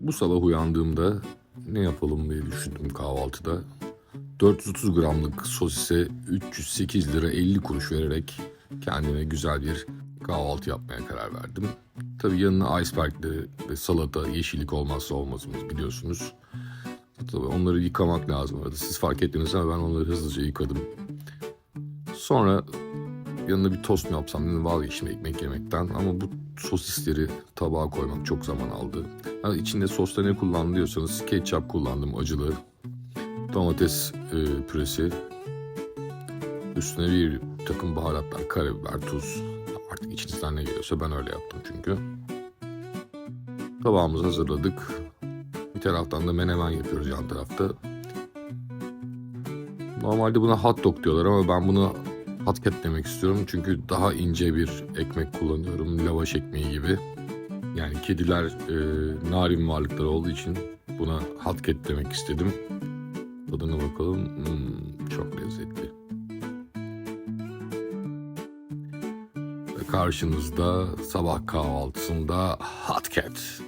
Bu sabah uyandığımda ne yapalım diye düşündüm kahvaltıda. 430 gramlık sosise 308 lira 50 kuruş vererek kendime güzel bir kahvaltı yapmaya karar verdim. Tabii yanına iceberg'li ve salata, yeşillik olmazsa olmazımız biliyorsunuz. Tabii onları yıkamak lazım arada. Siz fark ettiniz ama ben onları hızlıca yıkadım. Sonra yanına bir tost mu yapsam dedim vazgeçtim ekmek yemekten. Ama bu sosisleri tabağa koymak çok zaman aldı. Ha, içinde sosta ne kullandım diyorsanız ketçap kullandım acılı. Domates e, püresi. Üstüne bir takım baharatlar, karabiber, tuz. Artık içinizden ne geliyorsa ben öyle yaptım çünkü. Tabağımızı hazırladık. Bir taraftan da menemen yapıyoruz yan tarafta. Normalde buna hot dog diyorlar ama ben bunu cat demek istiyorum. Çünkü daha ince bir ekmek kullanıyorum. Lavaş ekmeği gibi. Yani kediler e, narin varlıklar olduğu için buna hot cat demek istedim. Tadına bakalım. Hmm, çok lezzetli. Ve karşınızda sabah kahvaltısında hot cat.